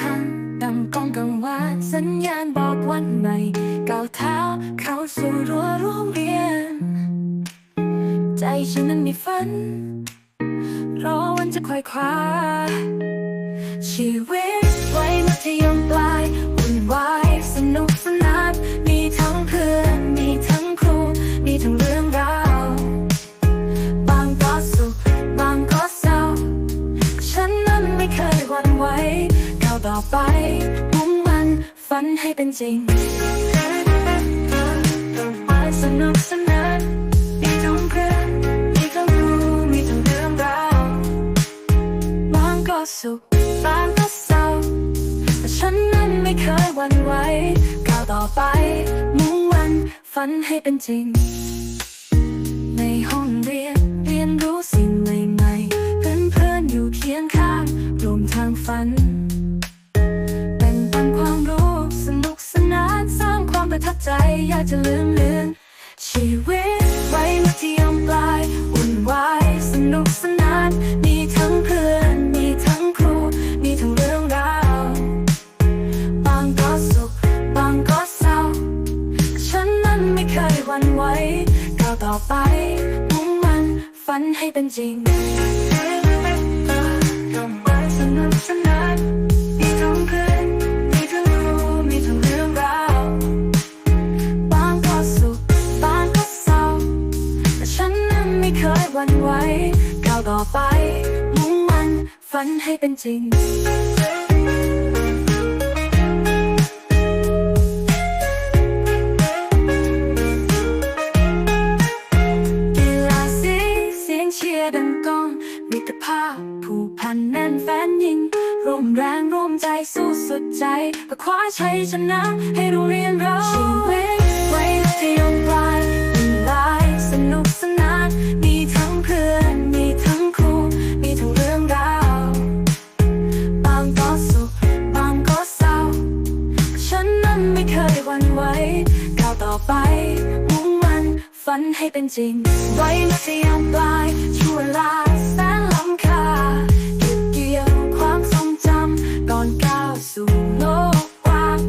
คำดังกองกังวานสัญญาณบอกวันใหม่ก้าวเท้าเข้าสู่รั้วโรงเรียน ใจฉันนั้นมีฝัน รอวันจะค่อยคว้าชีวิตไว้มัธยม ต่อไปมุ่งมันฝันให้เป็นจริงสนุกสนานมีทั้งเพื่อนมีทั้งรู้มีทั้งเรื่องราวบางก็สุขบางก็เศร้าแต่ฉันนั้นไม่เคยหวั่นไหวก้าวต่อไป มุ่งวันฝันให้เป็นจริง ในห้องเรียนเรียนรู้สิ่งใหม่ๆเพื่อนเพื่อนๆอยู่เคียงข้างรวมทางฝัน ทับใจอยากจะลืมเลือนชีวิตไวัยมัธยมปลายวุ่นวายสนุกสนาน มีทั้งเพื่อน มีทั้งครู มีทั้งเรื่องราว บางก็สุข บางก็เศร้า ฉันนั้นไม่เคยหวั่นไหวก้าวต่อไปมุ่งมันฝันให้เป็นจริง นไม่เคยหวั่นไหวก้าวต่อไปมุ่งมันฝันให้เป็นจริงกีฬาสีเสียงเชียร์ดังก้องมิตรภาพผูกพันแน่นแฟนยิงร่วมแรงร่วมใจสู้สุดใจเพื่อคว้าชัยชนะให้โรงเรียนเรา ไป มุ่งมันฝันให้เป็นจริง ไว้ในสยามปลายชั่วลาแสนล้ำคาเก็บเกี่ยวความทรงจำก่อนก้าวสู่โลกกว้าง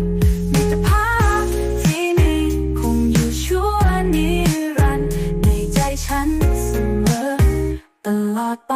มีแต่ภาพที่นี่คงอยู่ชั่วนิรันดร์ในใจฉันเสมอตลอดไป